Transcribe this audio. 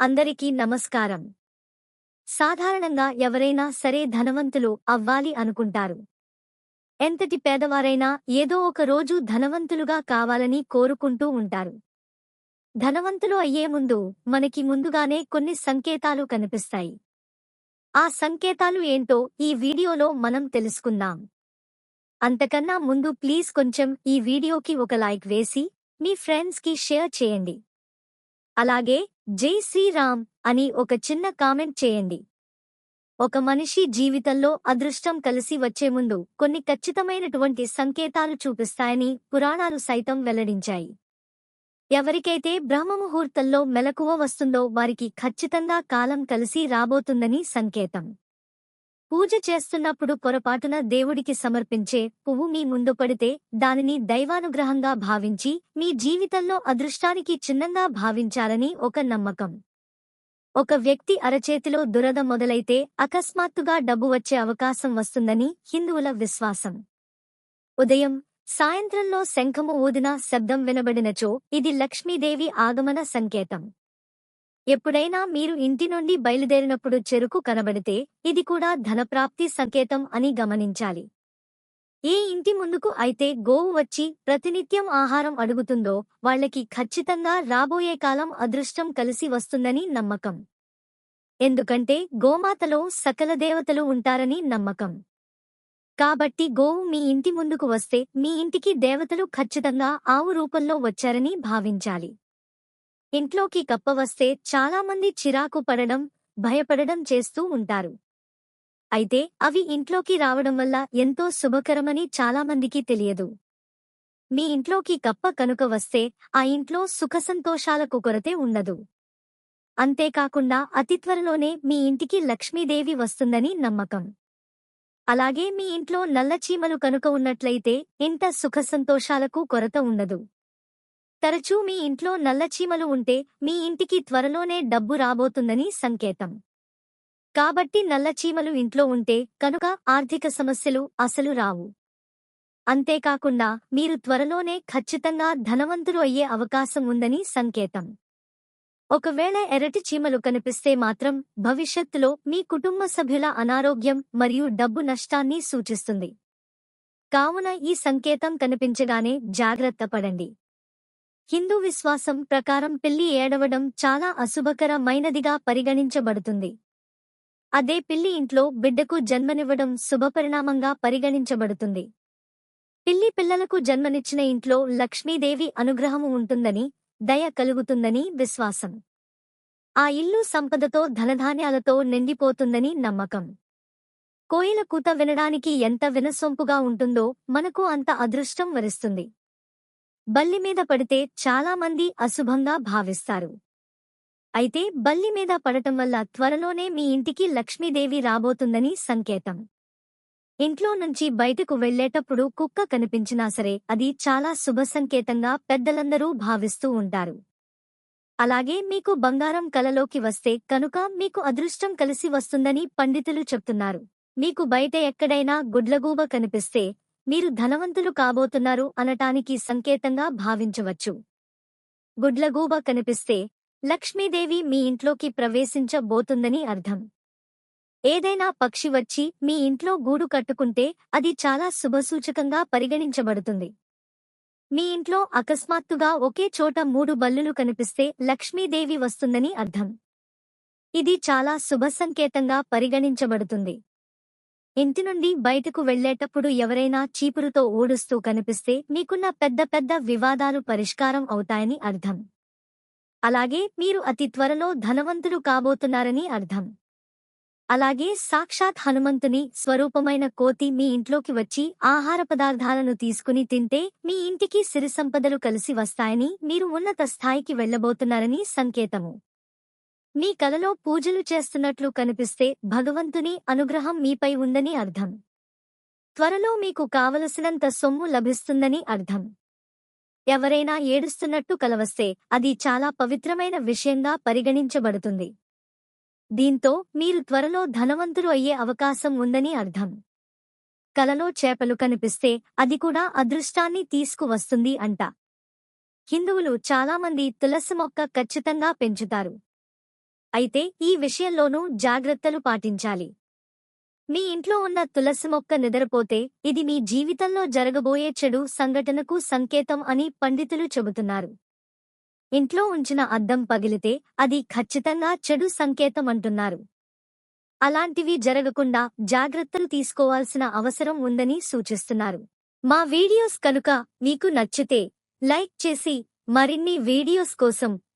అందరికీ నమస్కారం. సాధారణంగా ఎవరైనా సరే ధనవంతులు అవ్వాలి అనుకుంటారు. ఎంతటి పేదవారైనా ఏదో ఒక రోజు ధనవంతులుగా కావాలని కోరుకుంటూ ఉంటారు. ధనవంతులు అయ్యే ముందు మనకి ముందుగానే కొన్ని సంకేతాలు కనిపిస్తాయి. ఆ సంకేతాలు ఏంటో ఈ వీడియోలో మనం తెలుసుకుందాం. అంతకన్నా ముందు ప్లీజ్ కొంచెం ఈ వీడియోకి ఒక లైక్ వేసి మీ ఫ్రెండ్స్కి షేర్ చేయండి. అలాగే జై శ్రీరామ్ అని ఒక చిన్న కామెంట్ చేయండి. ఒక మనిషి జీవితంలో అదృష్టం కలిసి వచ్చే ముందు కొన్ని ఖచ్చితమైనటువంటి సంకేతాలు చూపిస్తాయని పురాణాలు సైతం వెల్లడించాయి. ఎవరికైతే బ్రహ్మముహూర్తంలో మెలకువ వస్తుందో వారికి ఖచ్చితంగా కాలం కలిసి రాబోతుందని సంకేతం. పూజ చేస్తున్నప్పుడు పొరపాటున దేవుడికి సమర్పించే పువ్వు మీ ముందు పడితే దానిని దైవానుగ్రహంగా భావించి మీ జీవితంలో అదృష్టానికి చిన్నంగా భావించాలని ఒక నమ్మకం. ఒక వ్యక్తి అరచేతిలో దురద మొదలైతే అకస్మాత్తుగా డబ్బు వచ్చే అవకాశం వస్తుందని హిందువుల విశ్వాసం. ఉదయం సాయంత్రంలో శంఖము ఊదిన శబ్దం వినబడినచో ఇది లక్ష్మీదేవి ఆగమన సంకేతం. ఎప్పుడైనా మీరు ఇంటి నుండి బయలుదేరినప్పుడు చెరుకు కనబడితే ఇది కూడా ధనప్రాప్తి సంకేతం అని గమనించాలి. ఏ ఇంటి ముందుకు అయితే గోవు వచ్చి ప్రతినిత్యం ఆహారం అడుగుతుందో వాళ్ళకి ఖచ్చితంగా రాబోయే కాలం అదృష్టం కలిసి వస్తుందని నమ్మకం. ఎందుకంటే గోమాతలో సకల దేవతలు ఉంటారని నమ్మకం. కాబట్టి గోవు మీ ఇంటి ముందుకు వస్తే మీ ఇంటికి దేవతలు ఖచ్చితంగా ఆవు రూపంలో వచ్చారని భావించాలి. ఇంట్లోకి కప్ప వస్తే చాలామంది చిరాకు పడడం భయపడడం చేస్తూ ఉంటారు. అయితే అవి ఇంట్లోకి రావడం వల్ల ఎంతో శుభకరమని చాలామందికి తెలియదు. మీ ఇంట్లోకి కప్ప కనుక వస్తే ఆ ఇంట్లో సుఖసంతోషాలకు కొరతే ఉండదు. అంతేకాకుండా అతి త్వరలోనే మీ ఇంటికి లక్ష్మీదేవి వస్తుందని నమ్మకం. అలాగే మీ ఇంట్లో నల్లచీమలు కనుక ఉన్నట్లయితే ఇంత సుఖసంతోషాలకు కొరత ఉండదు. తరచూ మీ ఇంట్లో నల్లచీమలు ఉంటే మీ ఇంటికి త్వరలోనే డబ్బు రాబోతుందని సంకేతం. కాబట్టి నల్లచీమలు ఇంట్లో ఉంటే కనుక ఆర్థిక సమస్యలు అసలు రావు. అంతేకాకుండా మీరు త్వరలోనే ఖచ్చితంగా ధనవంతులు అయ్యే అవకాశం ఉందని సంకేతం. ఒకవేళ ఎరటి చీమలు కనిపిస్తే మాత్రం భవిష్యత్తులో మీ కుటుంబ సభ్యుల అనారోగ్యం మరియు డబ్బు నష్టాన్ని సూచిస్తుంది. కావున ఈ సంకేతం కనిపించగానే జాగ్రత్త పడండి. హిందూ విశ్వాసం ప్రకారం పిల్లి ఏడవడం చాలా అశుభకరమైనదిగా పరిగణించబడుతుంది. అదే పిల్లి ఇంట్లో బిడ్డకు జన్మనివ్వడం శుభపరిణామంగా పరిగణించబడుతుంది. పిల్లి పిల్లలకు జన్మనిచ్చిన ఇంట్లో లక్ష్మీదేవి అనుగ్రహము ఉంటుందని దయ కలుగుతుందని విశ్వాసం. ఆ ఇల్లు సంపదతో ధనధాన్యాలతో నిండిపోతుందని నమ్మకం. కోయిల కూత వినడానికి ఎంత వినసొంపుగా ఉంటుందో మనకు అంత అదృష్టం వరిస్తుంది. బల్లి మీద పడితే చాలామంది అశుభంగా భావిస్తారు. అయితే బల్లి మీద పడటం వల్ల త్వరలోనే మీ ఇంటికి లక్ష్మీదేవి రాబోతుందని సంకేతం. ఇంట్లో నుంచి బయటకు వెళ్ళేటప్పుడు కుక్క కనిపించినా సరే అది చాలా శుభ సంకేతంగా పెద్దలందరూ భావిస్తూ ఉంటారు. అలాగే మీకు బంగారం కలలోకి వస్తే కనుక మీకు అదృష్టం కలిసి వస్తుందని పండితులు చెప్తున్నారు. మీకు బయట ఎక్కడైనా గుడ్లగూబ కనిపిస్తే మీరు ధనవంతులు కాబోతున్నారు అనటానికి సంకేతంగా భావించవచ్చు. గుడ్లగూబ కనిపిస్తే లక్ష్మీదేవి మీ ఇంట్లోకి ప్రవేశించబోతుందని అర్థం. ఏదైనా పక్షి వచ్చి మీ ఇంట్లో గూడు కట్టుకుంటే అది చాలా శుభసూచకంగా పరిగణించబడుతుంది. మీ ఇంట్లో అకస్మాత్తుగా ఒకే చోట మూడు బల్లులు కనిపిస్తే లక్ష్మీదేవి వస్తుందని అర్థం. ఇది చాలా శుభ సంకేతంగా పరిగణించబడుతుంది. ఇంటి నుండి బయటకు వెళ్ళేటప్పుడు ఎవరైనా చీపురుతో ఓడుస్తూ కనిపిస్తే మీకున్న పెద్ద పెద్ద వివాదాలు పరిష్కారం అవుతాయని అర్థం. అలాగే మీరు అతి త్వరలో ధనవంతులు కాబోతున్నారని అర్థం. అలాగే సాక్షాత్ హనుమంతుని స్వరూపమైన కోతి మీ ఇంట్లోకి వచ్చి ఆహార పదార్థాలను తీసుకుని తింటే మీ ఇంటికి సిరిసంపదలు కలిసి వస్తాయని మీరు ఉన్నత స్థాయికి వెళ్ళబోతున్నారని సంకేతము. మీ కలలో పూజలు చేస్తున్నట్లు కనిపిస్తే భగవంతుని అనుగ్రహం మీపై ఉందని అర్థం. త్వరలో మీకు కావలసినంత సొమ్ము లభిస్తుందని అర్థం. ఎవరైనా ఏడుస్తున్నట్టు కలవస్తే అది చాలా పవిత్రమైన విషయంగా పరిగణించబడుతుంది. దీంతో మీరు త్వరలో ధనవంతులు అయ్యే అవకాశం ఉందని అర్థం. కలలో చేపలు కనిపిస్తే అది కూడా అదృష్టాన్ని తీసుకువస్తుంది అంట. హిందువులు చాలామంది తులసి మొక్క ఖచ్చితంగా పెంచుతారు. అయితే ఈ విషయంలోనూ జాగ్రత్తలు పాటించాలి. మీ ఇంట్లో ఉన్న తులసి మొక్క నిద్రపోతే ఇది మీ జీవితంలో జరగబోయే చెడు సంఘటనకు సంకేతం అని పండితులు చెబుతున్నారు. ఇంట్లో ఉంచిన అద్దం పగిలితే అది ఖచ్చితంగా చెడు సంకేతం అంటున్నారు. అలాంటివి జరగకుండా జాగ్రత్తలు తీసుకోవాల్సిన అవసరం ఉందని సూచిస్తున్నారు. మా వీడియోస్ కనుక మీకు నచ్చితే లైక్ చేసి మరిన్ని వీడియోస్ కోసం